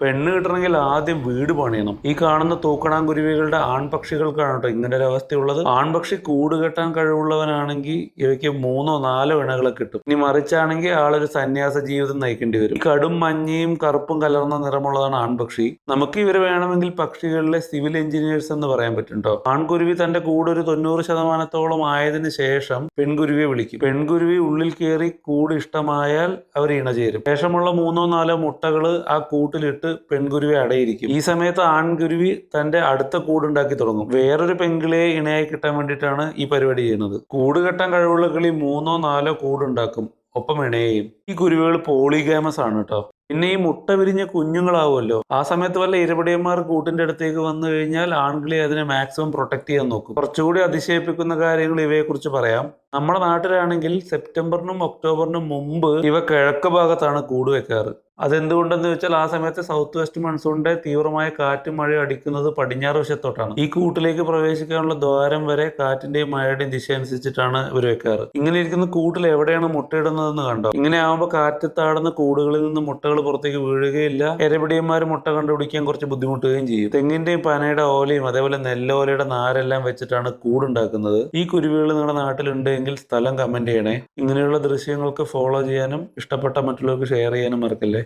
പെണ്ണ് കിട്ടണമെങ്കിൽ ആദ്യം വീട് പണിയണം. ഈ കാണുന്ന തൂക്കണാങ്കുരുവികളുടെ ആൺപക്ഷികൾക്കാണ് കേട്ടോ ഇങ്ങനെ ഒരു അവസ്ഥയുള്ളത്. ആൺപക്ഷി കൂട് കെട്ടാൻ കഴിവുള്ളവനാണെങ്കിൽ ഇവയ്ക്ക് മൂന്നോ നാലോ ഇണകളെ കിട്ടും. ഇനി മറിച്ചാണെങ്കിൽ ആളൊരു സന്യാസ ജീവിതം നയിക്കേണ്ടി വരും. കടും മഞ്ഞയും കറുപ്പും കലർന്ന നിറമുള്ളതാണ് ആൺപക്ഷി. നമുക്ക് ഇവർ വേണമെങ്കിൽ പക്ഷികളിലെ സിവിൽ എഞ്ചിനീയേഴ്സ് എന്ന് പറയാൻ പറ്റും കേട്ടോ ആൺകുരുവി തന്റെ കൂട് ഒരു തൊണ്ണൂറ് ശതമാനത്തോളം ആയതിനു ശേഷം പെൺകുരുവിയെ വിളിക്കും. പെൺകുരുവി ഉള്ളിൽ കയറി കൂട് ഇഷ്ടമായാൽ അവർ ഇണചേരും. ശേഷമുള്ള മൂന്നോ നാലോ മുട്ടകൾ ആ കൂട്ടിലിട്ട് പെൺകുരുവി അടയിരിക്കും. ഈ സമയത്ത് ആൺകുരുവി തന്റെ അടുത്ത കൂടുണ്ടാക്കി തുടങ്ങും. വേറൊരു പെൺകിളിയെ ഇണയായി കിട്ടാൻ വേണ്ടിയിട്ടാണ് ഈ പരിപാടി ചെയ്യുന്നത്. കൂട് കെട്ടാൻ കഴിവുള്ള കിളി മൂന്നോ നാലോ കൂടുണ്ടാക്കും. ഒപ്പം ഇണയെയും. ഈ കുരുവികൾ പോളിഗാമസ് ആണ് കേട്ടോ. പിന്നെ ഈ മുട്ട വിരിഞ്ഞ കുഞ്ഞുങ്ങളാവുമല്ലോ. ആ സമയത്ത് വല്ല ഇരപടിയന്മാർ കൂട്ടിന്റെ അടുത്തേക്ക് വന്നു കഴിഞ്ഞാൽ ആൺകിളി അതിനെ മാക്സിമം പ്രൊട്ടക്ട് ചെയ്യാൻ നോക്കും. കുറച്ചുകൂടി അതിശയിപ്പിക്കുന്ന കാര്യങ്ങൾ ഇവയെ കുറിച്ച് പറയാം. നമ്മുടെ നാട്ടിലാണെങ്കിൽ സെപ്റ്റംബറിനും ഒക്ടോബറിനും മുമ്പ് ഇവ കിഴക്ക് ഭാഗത്താണ് കൂട് വെക്കാറ്. അതെന്തുകൊണ്ടെന്ന് വെച്ചാൽ ആ സമയത്ത് സൗത്ത് വെസ്റ്റ് മൺസൂണിന്റെ തീവ്രമായ കാറ്റും മഴയും അടിക്കുന്നത് പടിഞ്ഞാറ് വശത്തോട്ടാണ്. ഈ കൂട്ടിലേക്ക് പ്രവേശിക്കാനുള്ള ദ്വാരം വരെ കാറ്റിന്റെയും മഴയുടെയും ദിശ അനുസരിച്ചിട്ടാണ് ഇവർ വെക്കാറ്. ഇങ്ങനെ ഇരിക്കുന്ന കൂട്ടിൽ എവിടെയാണ് മുട്ടയിടുന്നതെന്ന് കണ്ടോ? ഇങ്ങനെ ആവുമ്പോൾ കാറ്റ് താടുന്ന കൂടുകളിൽ നിന്ന് മുട്ടകൾ പുറത്തേക്ക് വീഴുകയില്ല. എരപിടിയന്മാർ മുട്ട കണ്ടുപിടിക്കാൻ കുറച്ച് ബുദ്ധിമുട്ടുകയും ചെയ്യും. തെങ്ങിന്റെയും പനയുടെ ഓലയും അതേപോലെ നെല്ലോലയുടെ നാരെല്ലാം വെച്ചിട്ടാണ് കൂടുണ്ടാക്കുന്നത്. ഈ കുരുവികൾ നിങ്ങളുടെ നാട്ടിലുണ്ടെങ്കിൽ സ്ഥലം കമന്റ് ചെയ്യണേ. ഇങ്ങനെയുള്ള ദൃശ്യങ്ങൾക്ക് ഫോളോ ചെയ്യാനും ഇഷ്ടപ്പെട്ട മറ്റുള്ളവർക്ക് ഷെയർ ചെയ്യാനും മറക്കല്ലേ?